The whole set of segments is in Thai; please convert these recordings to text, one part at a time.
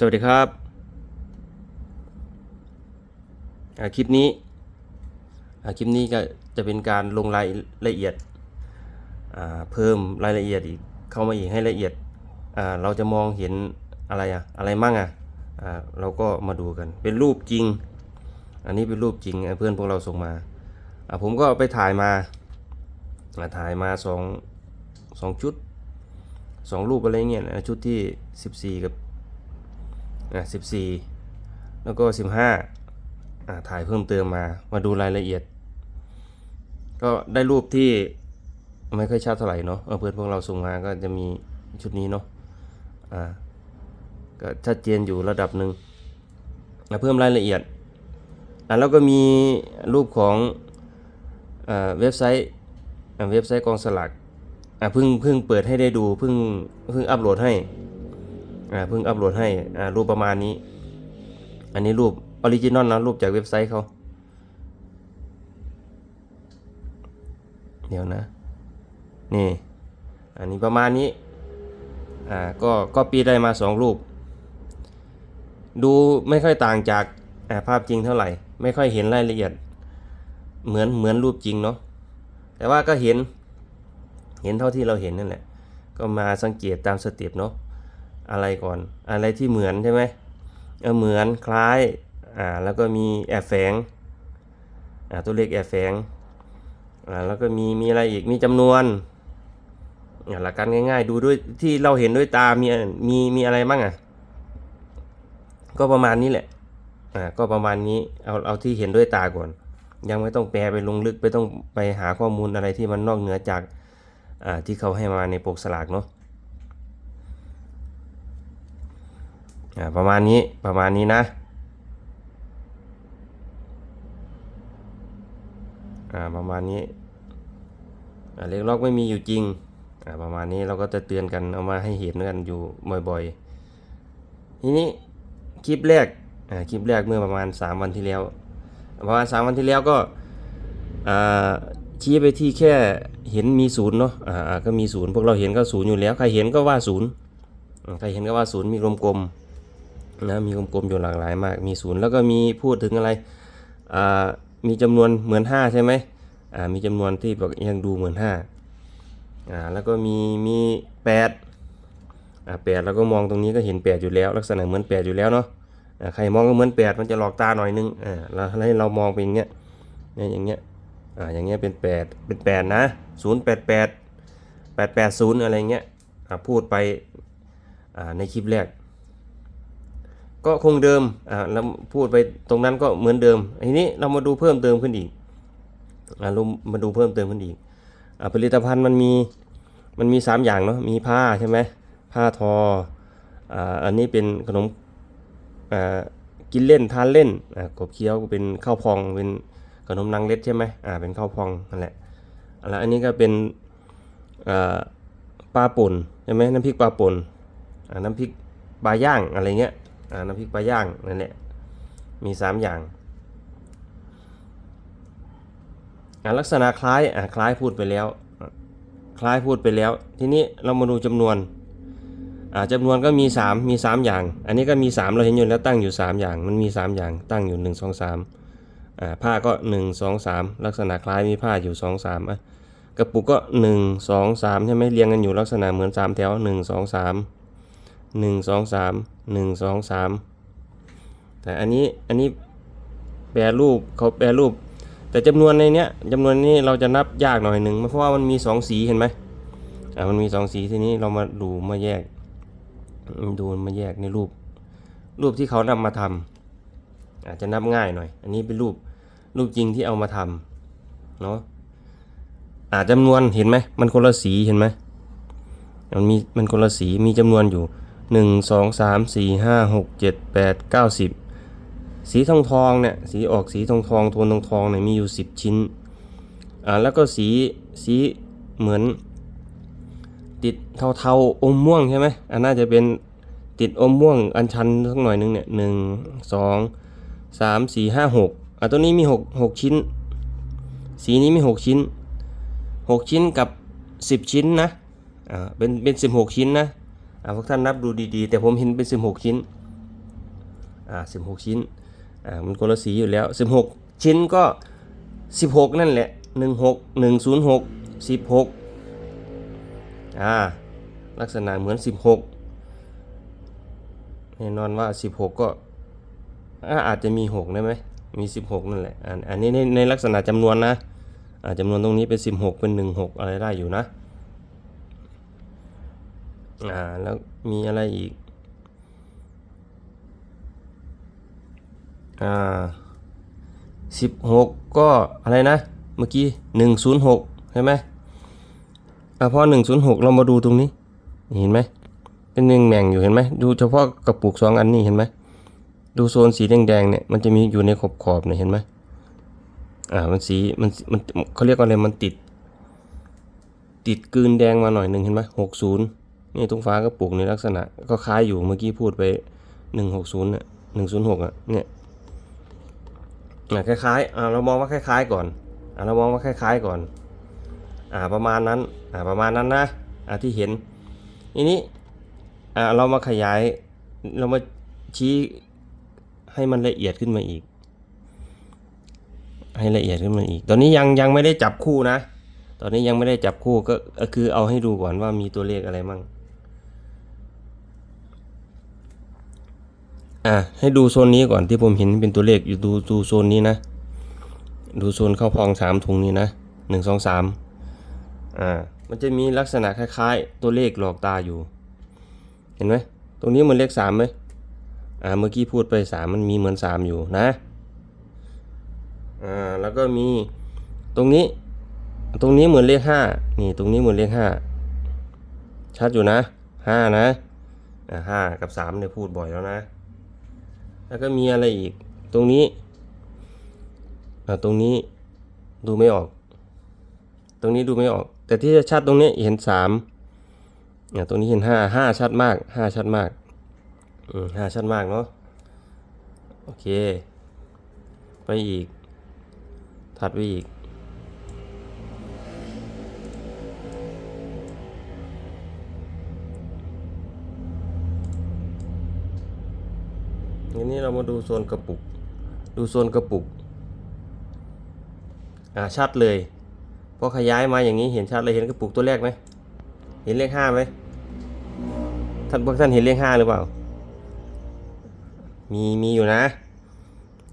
สวัสดีครับคลิปนี้คลิปนี้ก็จะเป็นการลงรายละเอียดเพิ่มรายละเอียดอีกเข้ามาอีกให้ละเอียดเราจะมองเห็นอะไรอะอะไรมั่งอะอ่าเราก็มาดูกันเป็นรูปจริง อันนี้เป็นรูปจริงเพื่อนพวกเราส่งมาผมก็ไปถ่ายมาถ่ายมาสองสองชุดสองรูปอะไรเงี้ยชุดที่สิบสี่กับ อะสิบสี่แล้วก็สิบห้าอะถ่ายเพิ่มเติมมา มาดูรายละเอียด ก็ได้รูปที่ไม่ค่อยชัดเท่าไหร่เนาะเออเพื่อนพวกเราส่งมาก็จะมีชุดนี้เนาะอ่าก็ชัดเจนอยู่ระดับหนึ่งแล้วเพิ่มรายละเอียดอะแล้วก็มีรูปของอ่าเว็บไซต์เว็บไซต์กองสลากอะเพิ่งเพิ่งเปิดให้ได้ดูเพิ่งเพิ่งอัปโหลดให้ อ่าเพิ่งอัปโหลดให้อ่ารูปประมาณนี้ อันนี้รูปออริจินอลนะรูปจากเว็บไซต์เขาเดี๋ยวนะ นี่ อันนี้ประมาณนี้ อ่า ก็ ก็ปีได้มาสองรูป ดูไม่ค่อยต่างจากอ่าภาพจริงเท่าไหร่ ไม่ค่อยเห็นรายละเอียด เหมือน เหมือนรูปจริงเนาะ แต่ว่าก็เห็น เห็นเท่าที่เราเห็นนั่นแหละ ก็มาสังเกตตามสเต็ปเนาะ อะไรก่อน อะไรที่เหมือนใช่ไหมเออเหมือนคล้ายอ่าแล้วก็มีแอบแฝงอ่าตัวเลขแอบแฝงอ่าแล้วก็มีมีอะไรอีกมีจำนวนอ่าหลักการง่าย ๆ ดูด้วยที่เราเห็นด้วยตามีมีมีอะไรบ้างอะก็ประมาณนี้แหละอ่าก็ประมาณนี้เอาเอาที่เห็นด้วยตาก่อน ยังไม่ต้องแปลไปลงลึกไปต้องไปหาข้อมูลอะไรที่มันนอกเหนือจากอ่าที่เขาให้มาในปกสลากเนาะ อ่า ประมาณนี้ประมาณนี้นะอ่าประมาณนี้อ่าเลขล็อกไม่มีอยู่จริงอ่าประมาณนี้เราก็จะเตือนกันเอามาให้เห็นกันอยู่บ่อยๆ ทีนี้คลิปแรกอ่าคลิปแรกเมื่อประมาณ 3 วันที่แล้วประมาณ3วันที่แล้วก็อ่าชี้ไปที่แค่เห็นมีศูนย์เนาะอ่าก็มีศูนย์พวกเราเห็นก็ศูนย์อยู่แล้ว ใครเห็นก็ว่าศูนย์ใครเห็นก็ว่าศูนย์มีกลม นะมีกลมๆอยู่หลากหลายมาก มีศูนย์แล้วก็มีพูดถึงอะไรอ่ามีจำนวนเหมือน5ใช่ไหมอ่ามีจำนวนที่แบบยังดูเหมือน5อ่าแล้วก็มีมี8อ่าแปดแล้วก็มองตรงนี้ก็เห็น8อยู่แล้ว ลักษณะเหมือน8อยู่แล้วเนาะอ่าใครมองก็เหมือน8มันจะหลอกตาหน่อยนึงอ่าแล้วให้เรามองเป็นอย่างเงี้ยเนี่ยอย่างเงี้ยอ่าอย่างเงี้ยเป็น 8 เป็น 8 นะ 088 880 อะไรเงี้ยอ่าพูดไปอ่าในคลิปแรก ก็คงเดิมอ่าแล้วพูดไปตรงนั้นก็เหมือนเดิมทีนี้เรามาดูเพิ่มเติมขึ้นอีกอ่าเรามาดูเพิ่มเติมขึ้นอีกอ่าผลิตภัณฑ์มันมีมันมีสามอย่างเนาะมีผ้าใช่ไหมผ้าทออ่าอันนี้เป็นขนมอ่ากินเล่นทานเล่นอ่ากบเคี้ยวเป็นข้าวพองเป็นขนมนางเล็ดใช่ไหมอ่าเป็นข้าวพองนั่นแหละแล้วอันนี้ก็เป็นอ่าปลาป่นใช่ไหมน้ำพริกปลาป่นอ่าน้ำพริกปลาย่างอะไรเงี้ย น้ำพริกปลาย่างนั่นแหละมีสามอย่างลักษณะคล้ายคล้ายพูดไปแล้ว คล้ายพูดไปแล้ว ทีนี้เรามาดูจำนวนอ่าจำนวนก็มี 3 มี 3 อย่าง อันนี้ก็มี 3 เราเห็นอยู่แล้วตั้งอยู่ 3 อย่าง มันมี 3 อย่างตั้งอยู่ 1 2 3อ่าผ้าก็ 1 2 3 ลักษณะคล้ายมีผ้าอยู่ 2 3อะกระปุกก็ 1 2 3 ใช่ไหมเรียงกันอยู่ลักษณะเหมือน 3 แถว 1 2 3 1 2 3 1 2 3แต่อันนี้อันนี้แปรรูปเขาแปรรูป แต่จำนวนในเนี้ยจำนวนนี้เราจะนับยากหน่อยหนึ่งเพราะว่ามันมี2สีเห็นไหมอ่ามันมี2สีทีนี้เรามาดูมาแยก ดูมาแยกในรูป รูปที่เขานำมาทำอาจจะนับง่ายหน่อย อันนี้เป็นรูปรูปจริงที่เอามาทำเนาะอาจำนวนเห็นไหมมันคนละสีเห็นไหมมันมีมันคนละสีมีจำนวนอยู่ หนึ่งสองสามสี่ห้าหกเจ็ดแปดเก้าสิบสีทองทองเนี่ยสีออกสีทองทองโทนทองทองเนี่ยมีอยู่สิบชิ้นอ่าแล้วก็สีสีเหมือนติดเทาๆอมม่วงใช่ไหมอันน่าจะเป็นติดอมม่วงอันชันสักหน่อยนึงเนี่ยหนึ่งสองสามสี่ห้าหกอะตัวนี้มีหกหกชิ้น สีนี้มีหกชิ้นหกชิ้นกับสิบชิ้นนะอ่าเป็นเป็นสิบหกชิ้นนะ อ่าพวกท่านนับดูดีๆ แต่ผมเห็นเป็นสิบหกชิ้นอ่าสิบหกชิ้นอ่ามันคนละสีอยู่แล้วสิบหกชิ้นก็สิบหกนั่นแหละหนึ่งหกหนึ่งศูนย์หกสิบหกอ่าลักษณะเหมือนสิบหกแน่นอนว่าสิบหกก็อาจจะมีหกได้ไหมมีสิบหกนั่นแหละอันอันนี้ในในลักษณะจำนวนนะอ่าจำนวนตรงนี้เป็นสิบหกเป็นหนึ่งหกอะไรได้อยู่นะ อ่าแล้วมีอะไรอีก อ่าสิบหกก็อะไรนะ เมื่อกี้หนึ่งศูนย์หกใช่ไหมอ่าพอหนึ่งศูนย์หกเรามาดูตรงนี้ เห็นไหมเป็นหนึ่งแหม่งอยู่เห็นไหมดูเฉพาะกระปุกสองอันนี้เห็นไหมดูโซนสีแดงๆเนี่ยมันจะมีอยู่ในขอบขอบๆเนี่ยเห็นไหมอ่ามันสีมันมันเขาเรียกว่าอะไรมันติด ติดกืนแดงมาหน่อยหนึ่งเห็นไหมหกศูนย์ นี่ตรงฟ้ากระปุกในลักษณะก็คล้ายอยู่เมื่อกี้พูดไปหนึ่งหกศูนย์น่ะหนึ่งศูนย์หกอะเนี่ยอะคล้ายๆอ่าเรามองว่าคล้าย ๆ ก่อนอ่าเรามองว่าคล้าย ๆ ก่อน อ่าประมาณนั้นอ่าประมาณนั้นนะอ่าที่เห็นทีนี้อ่าเรามาขยายเรามาชี้ให้มันละเอียดขึ้นมาอีก ให้ละเอียดขึ้นมาอีก ตอนนี้ยังยังไม่ได้จับคู่นะ ตอนนี้ยังไม่ได้จับคู่ก็คือเอาให้ดูก่อนว่ามีตัวเลขอะไรมั่ง อะให้ดูโซนนี้ก่อนที่ผมเห็นเป็นตัวเลขอยู่ดูดูโซนนี้นะ ดูโซนเข้าพองสามถุงนี้นะหนึ่งสองสามอ่ามันจะมีลักษณะคล้ายๆ ตัวเลขหลอกตาอยู่ เห็นไหมตรงนี้เหมือนเลขสามไหมอ่าเมื่อกี้พูดไปสามมันมีเหมือนสามอยู่นะอ่าแล้วก็มีตรงนี้ ตรงนี้เหมือนเลขห้านี่ตรงนี้เหมือนเลขห้าชัดอยู่นะห้านะอ่าห้ากับสามเนี่ยพูดบ่อยแล้วนะ แล้วก็มีอะไรอีก ตรงนี้อ่าตรงนี้ดูไม่ออก ตรงนี้ดูไม่ออก แต่ที่จะชัดตรงนี้เห็นสามอ่าตรงนี้เห็นห้าห้าชัดมากห้าชัดมากอืมห้าชัดมากเนาะโอเค ไปอีก ถัดไปอีก ทีนี้เรามาดูโซนกระปุก ดูโซนกระปุก อ่าชัดเลยพอขยายมาอย่างนี้เห็นชัดเลยเห็นกระปุกตัวแรกไหมเห็นเลขห้าไหมท่านพวกท่านเห็นเลขห้าหรือเปล่า มีมีอยู่นะ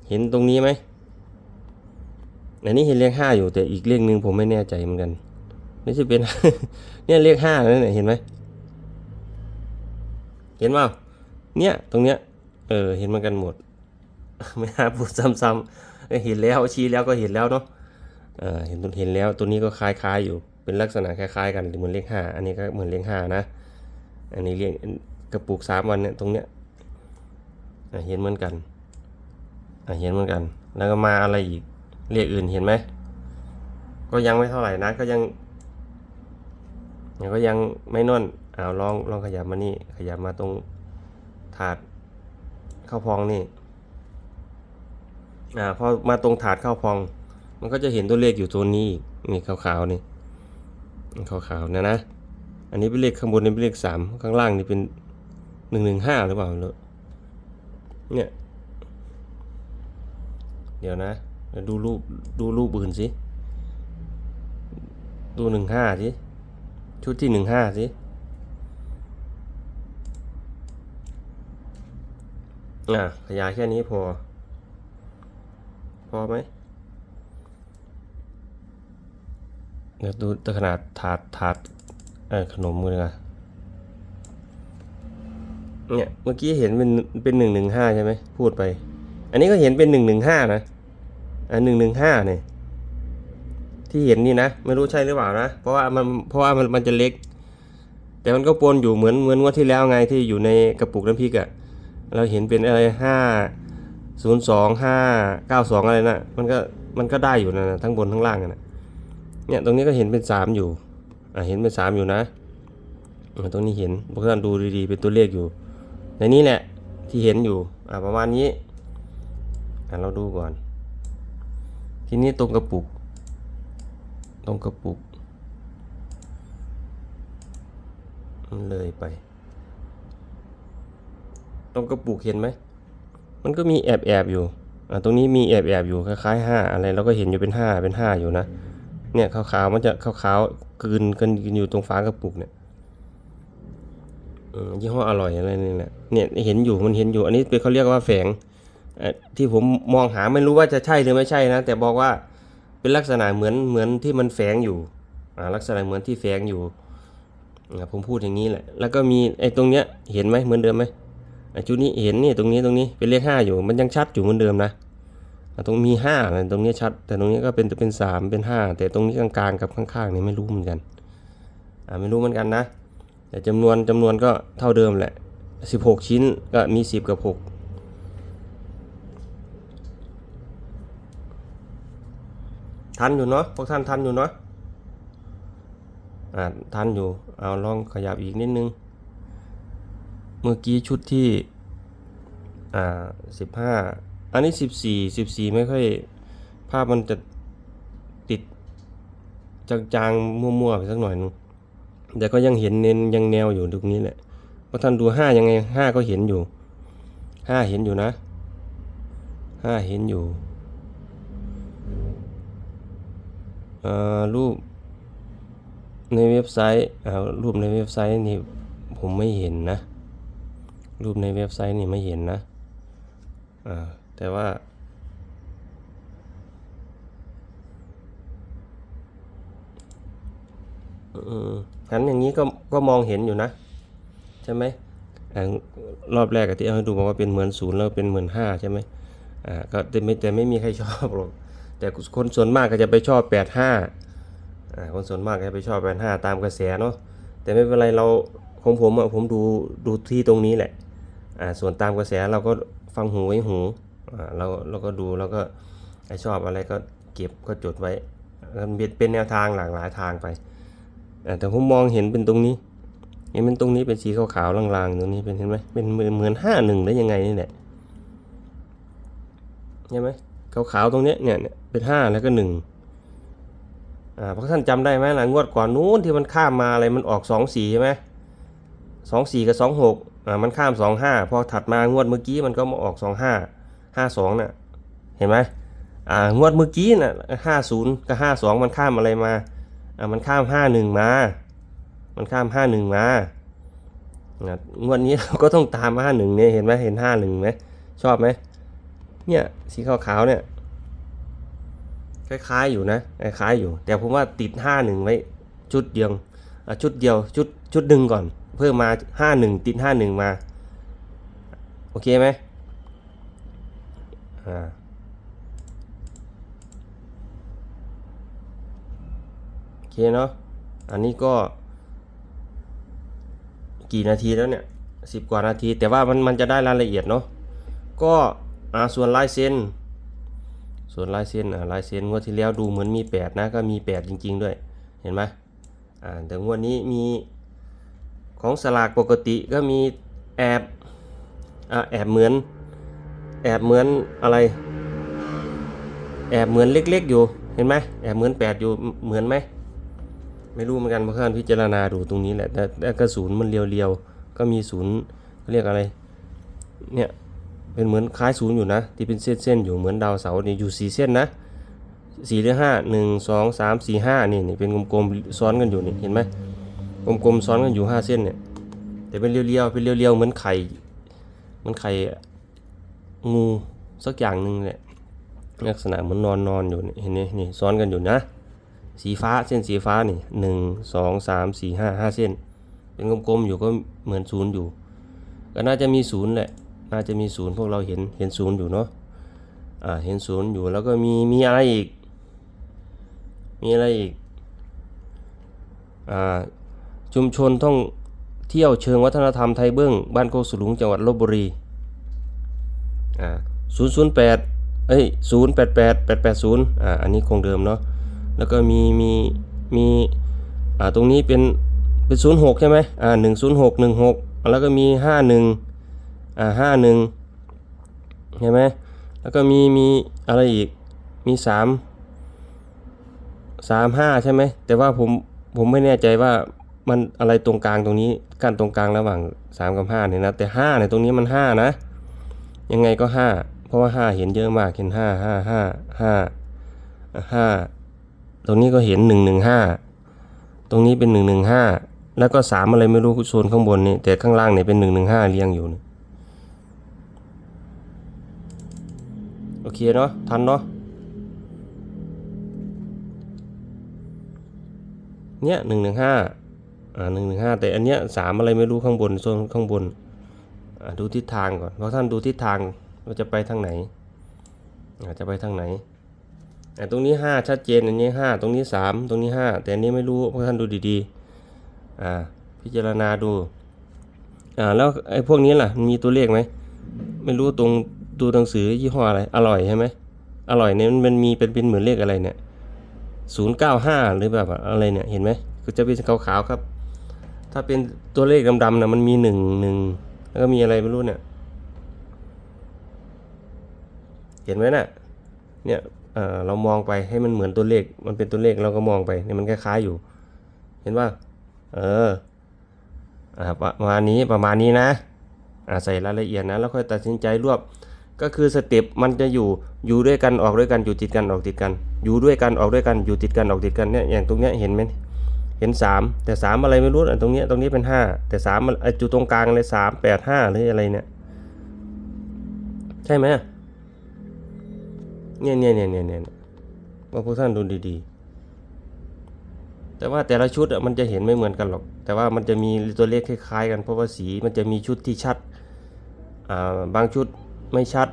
เห็นตรงนี้ไหมอันนี้เห็นเลขห้าอยู่แต่อีกเลขหนึ่งผมไม่แน่ใจเหมือนกันนี่จะเป็นเนี่ยเลขห้านั่นน่ะเห็นไหมเห็นเปล่าเนี่ยตรงเนี้ย เออ เห็นเหมือนกันหมด ไม่น่าพูดซ้ำๆเออเห็นแล้วชี้แล้วก็เห็นแล้วเนาะเออเห็นตัวเห็นแล้วตัวนี้ก็คล้ายๆอยู่เป็นลักษณะคล้ายๆ กันเหมือนเลขห้าอันนี้ก็เหมือนเลขห้านะ อันนี้เรียกกระปุกสามวันเนี่ยตรงเนี้ยเห็นเหมือนกันเห็นเหมือนกัน แล้วก็มาอะไรอีกเลขอื่นเห็นไหมก็ยังไม่เท่าไหร่นะก็ยังก็ยังไม่น่นเอาลองลองขยับมานี่ขยับมาตรงถาด ข้าวพองนี่อ่าพอมาตรงถาดข้าวพอง มันก็จะเห็นตัวเลขอยู่ตัวนี้นี่ขาวๆนี่ขาวๆนะนะ อันนี้เป็นเลขข้างบนนี่เป็นเลขสามข้างล่างนี่เป็นหนึ่งหนึ่งห้าหรือเปล่าเนี่ยเดี๋ยวนะดูรูปดูรูปอื่นสิ ดูหนึ่งห้าสิ ชุดที่หนึ่งห้าสิ อะขยายแค่นี้พอ พอไหมเดี๋ยวดูตัวขนาดถาดถาดเออขนมมือเลยเนี่ยเมื่อกี้เห็นเป็นเป็นหนึ่งหนึ่งห้าใช่ไหมพูดไป อันนี้ก็เห็นเป็นหนึ่งหนึ่งห้านะอันหนึ่งหนึ่งห้าเนี่ยที่เห็นนี่นะไม่รู้ใช่หรือเปล่านะเพราะว่ามันเพราะว่ามันมันจะเล็ก แต่มันก็ปนอยู่เหมือนเหมือนว่าที่แล้วไงที่อยู่ในกระปุกน้ำพริกอะ เราเห็นเป็นอะไรห้าศูนย์สองห้าเก้าสองอะไรนะมันก็มันก็ได้อยู่นะทั้งบนทั้งล่างนะเนี่ยตรงนี้ก็เห็นเป็นสามอยู่อ่าเห็นเป็นสามอยู่นะตรงนี้เห็นพวกท่านดูดีๆเป็นตัวเลขอยู่ ในนี้แหละที่เห็นอยู่อ่าประมาณนี้อ่าเราดูก่อน ทีนี้ตรงกระปุก ตรงกระปุกมันเลยไป ตรงกระปุกเห็นไหม มันก็มีแอบแอบอยู่อ่าตรงนี้มีแอบแอบอยู่คล้ายๆห้าอะไรเราก็เห็นอยู่เป็นห้าเป็นห้าอยู่นะ เนี่ยขาวๆมันจะขาวๆกลืนกันอยู่ตรงฝากระปุกเนี่ยยี่ห้ออร่อยอะไรนี่แหละเนี่ยเห็นอยู่มันเห็นอยู่ อันนี้เป็นเขาเรียกว่าแฝงที่ผมมองหาไม่รู้ว่าจะใช่หรือไม่ใช่นะ แต่บอกว่าเป็นลักษณะเหมือนเหมือนที่มันแฝงอยู่ลักษณะเหมือนที่แฝงอยู่ผมพูดอย่างนี้แหละ แล้วก็มีไอ้ตรงเนี้ยเห็นไหมเหมือนเดิมไหม จุดนี้เห็นนี่ตรงนี้ตรงนี้เป็นเลขห้าอยู่มันยังชัดอยู่เหมือนเดิมนะตรงมีห้าตรงนี้ชัด แต่ตรงนี้ก็เป็นเป็นสามเป็นห้าแต่ตรงนี้กลางๆกับข้างๆนี่ไม่รู้เหมือนกันอ่าไม่รู้เหมือนกันนะ แต่จำนวนจำนวนก็เท่าเดิมแหละสิบหกชิ้นก็มีสิบกับหกทันอยู่เนาะพวกท่านทันอยู่เนาะอ่าทันอยู่เอาลองขยับอีกนิดนึง เมื่อกี้ชุดที่ อ่าสิบห้าอันนี้สิบสี่สิบสี่ไม่ค่อย ภาพมันจะติดจางๆ มั่วๆไปสักหน่อยนึงแต่ก็ยังเห็นเน้นยังแนวอยู่ตรงนี้แหละเพราะท่านดูห้ายังไงห้าก็เห็นอยู่ห้าเห็นอยู่นะห้าเห็นอยู่เอ่อรูปในเว็บไซต์อ่ารูปในเว็บไซต์นี่ผมไม่เห็นนะ รูปในเว็บไซต์นี่ไม่เห็นนะอ่าแต่ว่า อืมงั้นอย่างนี้ก็ก็มองเห็นอยู่นะ ใช่ไหมอรอบแรกที่เอาให้ดูบอกว่าเป็นเหมือนศูนย์แล้วเป็นเหมือนห้าใช่ไหมอ่าก็แต่ไม่แต่ไม่มีใครชอบหรอกแต่คนส่วนมากก็จะไปชอบแปดห้าอ่าคนส่วนมากก็จะไปชอบแปดห้าตามกระแสเนาะแต่ไม่เป็นไรเราของผมอะผมดูดูที่ตรงนี้แหละ ส่วนตามกระแสเราก็ฟังหูไว้หูอ่าเราเราก็ดูแล้วก็ชอบอะไรก็เก็บก็จดไว้มันเป็นเป็นแนวทางหลากหลายทางไปอ่าแต่ผมมองเห็นเป็นตรงนี้เห็นเป็นตรงนี้เป็นสีขาวๆลางๆตรงนี้เป็นเห็นไหมเป็นเหมือนห้าหนึ่งได้ยังไงนี่แหละใช่ไหมขาวๆตรงเนี้ยเนี่ยเป็นห้าแล้วก็หนึ่งอ่าเพราะท่านจำได้ไหมล่ะงวดก่อนนู้นที่มันข้ามมาอะไรมันออกสองสี่ใช่ไหมสองสี่กับสองหก มันข้ามสองห้าพอถัดมางวดเมื่อกี้มันก็มาออกสองห้าห้าสองน่ะเห็นไหมอ่างวดเมื่อกี้น่ะห้าศูนย์กับห้าสองมันข้ามอะไรมาอะมันข้ามห้าหนึ่งมา มันข้ามห้าหนึ่งมาอะงวดนี้เราก็ต้องตามห้าหนึ่งเนี่ยเห็นไหมเห็นห้าหนึ่งไหมชอบไหมเนี่ยสีขาวๆเนี่ยคล้ายๆอยู่นะคล้ายๆอยู่ แต่ผมว่าติดห้าหนึ่งไว้ ชุดเดียวชุดเดียวชุดชุดหนึ่งก่อน เพิ่มมาห้าหนึ่งติดห้าหนึ่งมา โอเคไหมอ่าโอเคเนาะอันนี้ก็ กี่นาทีแล้วเนี่ยสิบกว่านาที แต่ว่ามันมันจะได้รายละเอียดเนาะก็อ่าส่วนลายเซ็นส่วนลายเซ็นอ่าลายเซ็นงวดที่แล้วดูเหมือนมีแปดนะ ก็มีแปดจริง ๆ ด้วย เห็นไหมอ่าแต่งวดนี้มี ของสลากปกติก็มีแอบอ่าแอบเหมือน แอบเหมือนอะไร แอบเหมือนเล็กๆอยู่ เห็นไหมแอบเหมือนแปดอยู่ เหมือนไหม ไม่รู้เหมือนกันเพราะท่านพิจารณาดูตรงนี้แหละ แต่แต่กระสุนมันเรียวๆ ก็มีศูนย์เขาเรียกอะไร เนี่ย เป็นเหมือนคล้ายศูนย์อยู่นะ ที่เป็นเส้นๆ อยู่เหมือนดาวเสาร์นี่อยู่สี่เส้นนะสี่หรือห้าหนึ่งสองสามสี่ห้านี่นี่เป็นกลมๆ ซ้อนกันอยู่นี่ เห็นไหม กลมๆซ้อนกันอยู่ห้าเส้นเนี่ยแต่เป็นเรียวๆเป็นเรียวๆเหมือนไข่เหมือนไข่งูสักอย่างหนึ่งแหละลักษณะเหมือนนอนนอนอยู่เห็นไหมนี่ซ้อนกันอยู่นะ สีฟ้าเส้นสีฟ้านี่หนึ่งสองสามสี่ห้าห้าเส้น เป็นกลมๆอยู่ก็เหมือนศูนย์อยู่ ก็น่าจะมีศูนย์แหละ น่าจะมีศูนย์พวกเราเห็นเห็นศูนย์อยู่เนาะอ่าเห็นศูนย์อยู่แล้วก็มีมีอะไรอีก มีอะไรอีกอ่า ชุมชนท่องเที่ยวเชิงวัฒนธรรมไทยเบื้องบ้านโคกสุลุงจังหวัดลบบุรีอ่าศูนย์ศูนย์แปดเอ้ยศูนย์แปดแปดแปดแปดศูนย์อ่าอันนี้คงเดิมเนาะแล้วก็มีมีมีอ่าตรงนี้เป็นเป็นศูนย์หกใช่ไหมอ่าหนึ่งศูนย์หกหนึ่งหกแล้วก็มีห้าหนึ่งอ่าห้าหนึ่งใช่ไหมแล้วก็มีมีอะไรอีกมีสามสามห้าใช่ไหมแต่ว่าผมผมไม่แน่ใจว่า มันอะไรตรงกลางตรงนี้กั้นตรงกลางระหว่างสามกับห้าเนี่ยนะ แต่ห้าเนี่ยตรงนี้มันห้านะ ยังไงก็ห้าเพราะว่าห้าเห็นเยอะมาก เห็นห้าห้าห้าห้าห้าตรงนี้ก็เห็นหนึ่งหนึ่งห้าตรงนี้เป็นหนึ่งหนึ่งห้าแล้วก็สามอะไรไม่รู้โซนข้างบนนี่แต่ข้างล่างเนี่ยเป็นหนึ่งหนึ่งห้าเรียงอยู่นี่โอเคเนาะทันเนาะเนี่ยหนึ่งหนึ่งห้า อ่าหนึ่งหนึ่งห้าแต่อันเนี้ยสามอะไรไม่รู้ข้างบนโซนข้างบนอ่าดูทิศทางก่อนเพราะท่านดูทิศทางว่าจะไปทางไหนอาจจะไปทางไหนอ่าตรงนี้5ชัดเจนอันนี้5ตรงนี้3ตรงนี้5แต่อันนี้ไม่รู้เพราะท่านดูดีๆอ่าพิจารณาดูอ่าแล้วไอ้พวกนี้ล่ะมันมีตัวเลขไหมไม่รู้ตรงดูหนังสือยี่ห้ออะไรอร่อยใช่ไหมอร่อยเนี่ยมันมีเป็นเป็นเหมือนเลขอะไรเนี่ย095หรือแบบอะไรเนี่ยเห็นไหมก็จะเป็นขาวๆครับ ถ้าเป็นตัวเลขดำๆนะมันมีหนึ่งหนึ่งแล้วก็มีอะไรไม่รู้เนี่ย เห็นไหมน่ะ เนี่ยเออเรามองไปให้มันเหมือนตัวเลข มันเป็นตัวเลขเราก็มองไปเนี่ยมันคล้ายๆอยู่ เห็นว่า เออประมาณนี้ประมาณนี้นะใส่รายละเอียดนะแล้วค่อยตัดสินใจรวบ ก็คือสเต็ปมันจะอยู่อยู่ด้วยกันออกด้วยกันอยู่ติดกันออกติดกัน อยู่ด้วยกันออกด้วยกันอยู่ติดกันออกติดกันเนี่ยอย่างตรงเนี้ยเห็นไหม เห็นสามแต่สามอะไรไม่รู้อะตรงนี้ตรงนี้เป็นห้าแต่สามมันไอจุดตรงกลางเลยสามแปดห้าหรืออะไรเนี่ย ใช่ไหมเนี่ยเนี่ยเนี่ยเนี่ยเนี่ยว่าพวกท่านดูดีๆ แต่ว่าแต่ละชุดมันจะเห็นไม่เหมือนกันหรอก แต่ว่ามันจะมีตัวเลขคล้ายๆ กันเพราะว่าสีมันจะมีชุดที่ชัดบางชุดไม่ชัด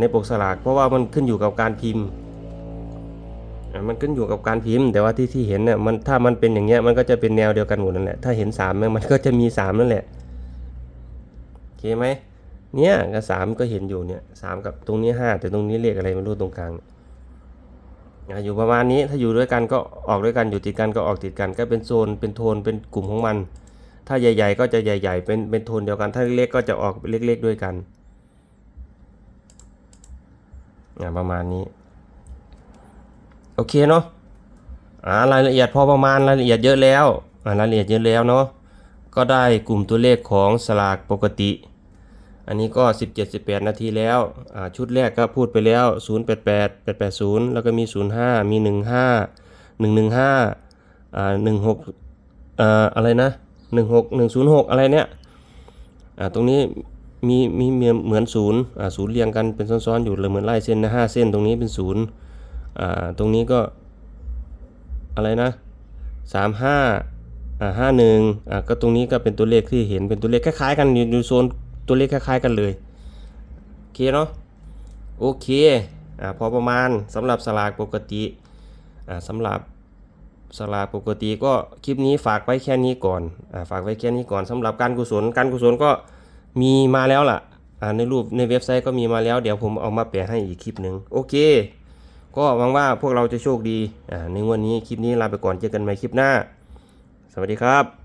ในปกสลากเพราะว่ามันขึ้นอยู่กับการพิมพ์ มันขึ้นอยู่กับการพิมพ์ แต่ว่าที่ที่เห็นเนี่ยมันถ้ามันเป็นอย่างเงี้ยมันก็จะเป็นแนวเดียวกันหมดนั่นแหละถ้าเห็นสามมันก็จะมีสามนั่นแหละโอเคไหมเนี่ยก็สามก็เห็นอยู่เนี่ยสามกับตรงนี้ห้าแต่ตรงนี้เลขอะไรไม่รู้ตรงกลางอยู่ประมาณนี้ถ้าอยู่ด้วยกันก็ออกด้วยกันอยู่ติดกันก็ออกติดกันก็เป็นโซนเป็นโทนเป็นกลุ่มของมัน ถ้าใหญ่ ๆ ก็จะใหญ่ ๆ เป็นเป็นโทนเดียวกันถ้าเล็กๆก็จะออกเล็ก ๆ ด้วยกันอะประมาณนี้ โอเคเนาะอ่ารายละเอียดพอประมาณรายละเอียดเยอะแล้วอ่ารายละเอียดเยอะแล้วเนาะก็ได้กลุ่มตัวเลขของสลากปกติ อันนี้ก็ 17-18 นาทีแล้วอ่าชุดแรกก็พูดไปแล้ว 088 880 แล้วก็มี 05 มี 15 115อ่า16อ่าอะไรนะ 16 106 อะไรเนี่ยอ่าตรงนี้มีมีเหมือนศูนย์อ่าศูนย์เรียงกันเป็นซ้อนๆอยู่เลยเหมือนไล่เส้นนะ5เส้นตรงนี้เป็นศูนย์ ตรงนี้ก็อะไรนะสามห้าอ่าห้าหนึ่งอ่าก็ตรงนี้ก็เป็นตัวเลขที่เห็นเป็นตัวเลขคล้ายๆกันอยู่โซนตัวเลขคล้ายๆกันเลยโอเคเนาะโอเคอ่าพอประมาณสำหรับสลากปกติอ่าสำหรับสลากปกติก็คลิปนี้ฝากไว้แค่นี้ก่อนอ่าฝากไว้แค่นี้ก่อนสำหรับการกุศลการกุศลก็มีมาแล้วล่ะอ่าในรูปในเว็บไซต์ก็มีมาแล้วเดี๋ยวผมเอามาแปะให้อีกคลิปหนึ่งโอเค ก็หวังว่าพวกเราจะโชคดีอ่าในวันนี้คลิปนี้ลาไปก่อนเจอกันใหม่คลิปหน้า สวัสดีครับ